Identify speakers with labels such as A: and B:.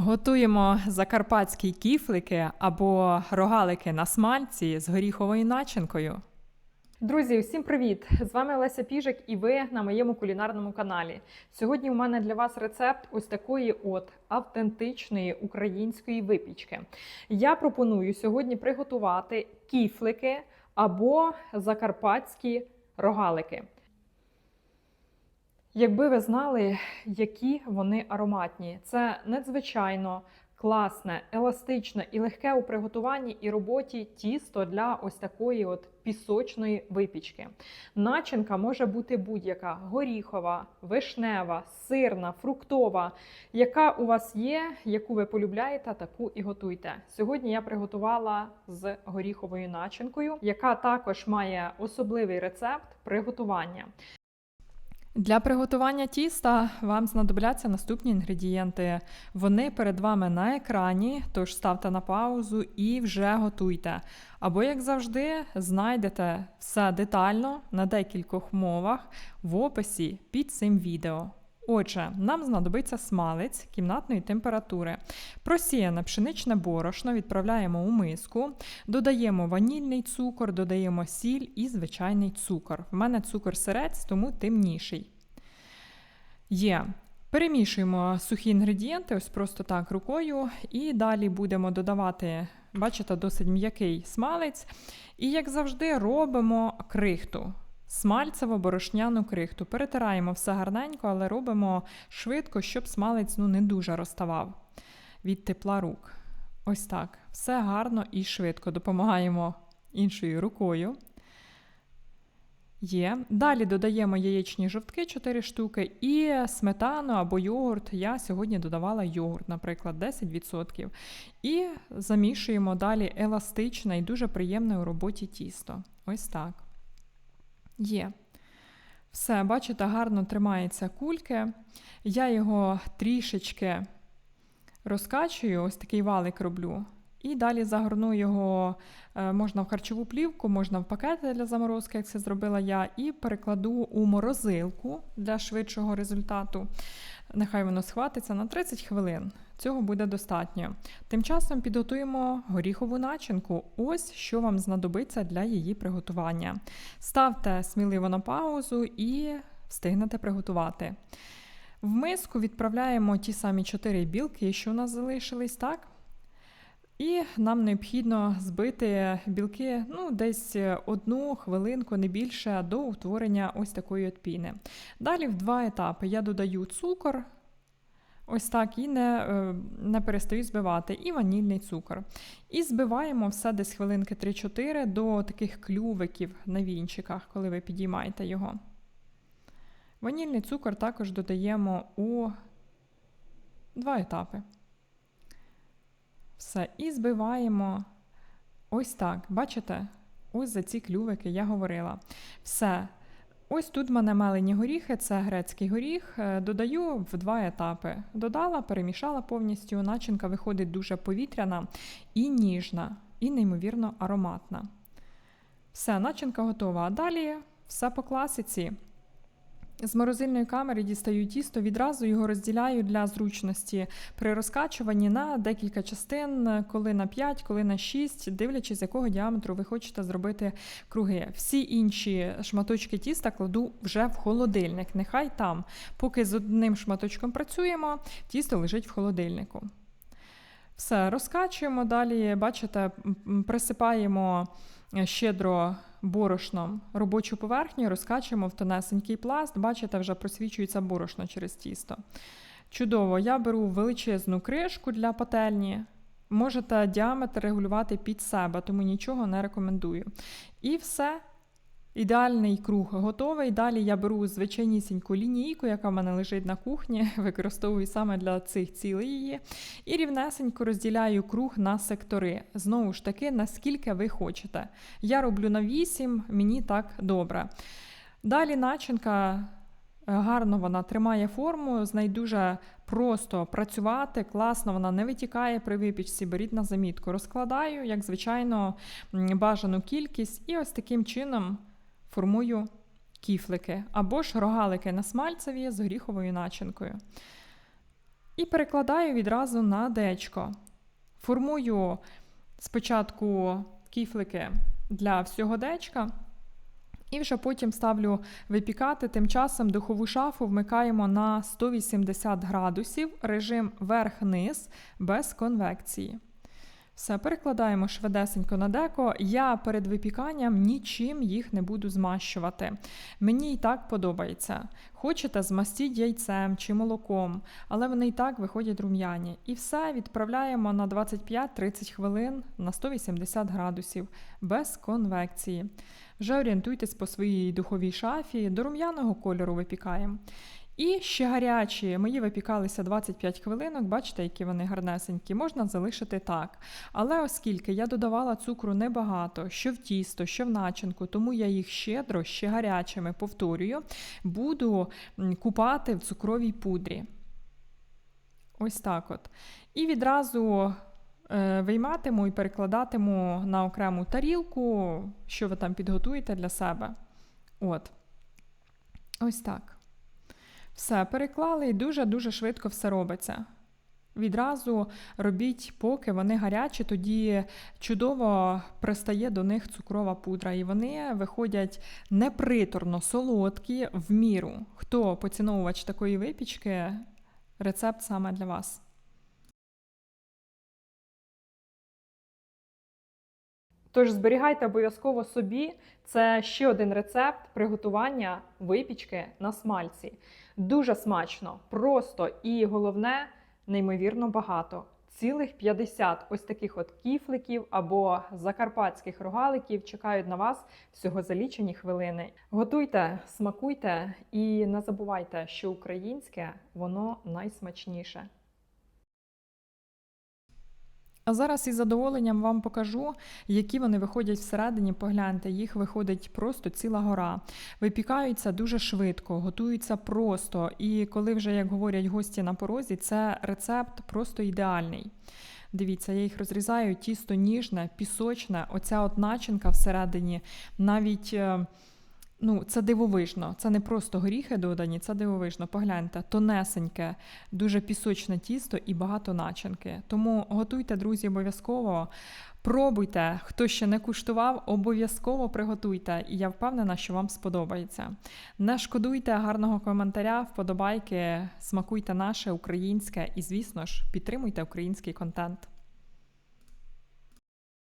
A: Готуємо закарпатські кіфлики або рогалики на смальці з горіховою начинкою. Друзі, всім привіт! З вами Олеся Піжик і ви на моєму кулінарному каналі. Сьогодні у мене для вас рецепт ось такої от автентичної української випічки. Я пропоную сьогодні приготувати кіфлики або закарпатські рогалики. Якби ви знали, які вони ароматні, це надзвичайно класне, еластичне і легке у приготуванні і роботі тісто для ось такої от пісочної випічки. Начинка може бути будь-яка: горіхова, вишнева, сирна, фруктова. Яка у вас є, яку ви полюбляєте, таку і готуйте. Сьогодні я приготувала з горіховою начинкою, яка також має особливий рецепт приготування. Для приготування тіста вам знадобляться наступні інгредієнти. Вони перед вами на екрані, тож ставте на паузу і вже готуйте. Або, як завжди, знайдете все детально на декількох мовах в описі під цим відео. Отже, нам знадобиться смалець кімнатної температури. Просіяне пшеничне борошно відправляємо у миску, додаємо ванільний цукор, додаємо сіль і звичайний цукор. В мене цукор сирець, тому темніший. Є. Перемішуємо сухі інгредієнти, ось просто так рукою, і далі будемо додавати, бачите, досить м'який смалець. І, як завжди, робимо крихту смальцево-борошняну крихту. Перетираємо все гарненько, але робимо швидко, щоб смалець ну, не дуже розставав від тепла рук. Ось так. Все гарно і швидко. Допомагаємо іншою рукою. Є. Далі додаємо яєчні жовтки 4 штуки і сметану або йогурт. Я сьогодні додавала йогурт, наприклад, 10%. І замішуємо далі еластичне і дуже приємне у роботі тісто. Ось так. Є. Все, бачите, гарно тримається кульки. Я його трішечки розкачую, ось такий валик роблю. І далі загорну його е, можна в харчову плівку, можна в пакети для заморозки, як це зробила я, і перекладу у морозилку для швидшого результату. Нехай воно схватиться на 30 хвилин. Цього буде достатньо. Тим часом підготуємо горіхову начинку. Ось що вам знадобиться для її приготування. Ставте сміливо на паузу і встигнете приготувати. В миску відправляємо ті самі 4 білки, що у нас залишились, так? І нам необхідно збити білки ну, десь одну хвилинку, не більше, до утворення ось такої от піни. Далі в два етапи я додаю цукор, ось так, і не е, не перестаю збивати, і ванільний цукор. І збиваємо все десь хвилинки 3-4 до таких клювиків на вінчиках, коли ви підіймаєте його. Ванільний цукор також додаємо у два етапи. Все, і збиваємо ось так. Бачите? Ось за ці клювики я говорила. Все. Ось тут в мене мелені горіхи, це грецький горіх. Е, додаю в два етапи. Додала, перемішала повністю. Начинка виходить дуже повітряна і ніжна, і неймовірно ароматна. Все, начинка готова. А далі все по класиці. З морозильної камери дістаю тісто, відразу його розділяю для зручності при розкачуванні на декілька частин, коли на 5, коли на 6, дивлячись, з якого діаметру ви хочете зробити круги. Всі інші шматочки тіста кладу вже в холодильник. Нехай там, поки з одним шматочком працюємо, тісто лежить в холодильнику. Все, розкачуємо далі, бачите, присипаємо щедро борошном робочу поверхню, розкачуємо в тонесенький пласт, бачите, вже просвічується борошно через тісто. Чудово, я беру величезну кришку для пательні. Можете діаметр регулювати під себе, тому нічого не рекомендую. І все, Ідеальний круг готовий. Далі я беру звичайнісіньку лінійку, яка в мене лежить на кухні, використовую саме для цих цілей її. І рівнесенько розділяю круг на сектори. Знову ж таки, наскільки ви хочете. Я роблю на 8, мені так добре. Далі начинка. Е, гарно вона тримає форму, з нею дуже просто працювати, класно вона не витікає при випічці, беріть на замітку. Розкладаю, як звичайно, бажану кількість, і ось таким чином формую кіфлики або ж рогалики на смальцеві з горіховою начинкою. І перекладаю відразу на дечко. Формую спочатку кіфлики для всього дечка. І вже потім ставлю випікати. Тим часом духову шафу вмикаємо на 180 градусів, режим верх-низ без конвекції. Все, перекладаємо швидесенько на деко. Я перед випіканням нічим їх не буду змащувати. Мені і так подобається. Хочете, змастіть яйцем чи молоком, але вони і так виходять рум'яні. І все відправляємо на 25-30 хвилин на 180 градусів без конвекції. Вже орієнтуйтесь по своїй духовій шафі, до рум'яного кольору випікаємо. І ще гарячі, мої випікалися 25 хвилинок, бачите, які вони гарнесенькі, можна залишити так. Але оскільки я додавала цукру небагато, що в тісто, що в начинку, тому я їх щедро, ще гарячими повторюю, буду купати в цукровій пудрі. Ось так от. І відразу е, вийматиму і перекладатиму на окрему тарілку, що ви там підготуєте для себе. От. Ось так. Все, переклали і дуже-дуже швидко все робиться. Відразу робіть, поки вони гарячі, тоді чудово пристає до них цукрова пудра, і вони виходять неприторно солодкі в міру. Хто поціновувач такої випічки, рецепт саме для вас. Тож зберігайте обов'язково собі. Це ще один рецепт приготування випічки на смальці. Дуже смачно, просто і головне, неймовірно багато. Цілих 50 ось таких от кіфликів або закарпатських рогаликів чекають на вас всього за лічені хвилини. Готуйте, смакуйте і не забувайте, що українське воно найсмачніше. А зараз із задоволенням вам покажу, які вони виходять всередині. Погляньте, їх виходить просто ціла гора. Випікаються дуже швидко, готуються просто. І коли вже, як говорять гості на порозі, це рецепт просто ідеальний. Дивіться, я їх розрізаю, тісто ніжне, пісочне, оця от начинка всередині навіть. Ну, це дивовижно. Це не просто горіхи додані, це дивовижно. Погляньте, тонесеньке, дуже пісочне тісто і багато начинки. Тому готуйте, друзі, обов'язково. Пробуйте, хто ще не куштував, обов'язково приготуйте, і я впевнена, що вам сподобається. Не шкодуйте гарного коментаря, вподобайки, смакуйте наше українське і, звісно ж, підтримуйте український контент.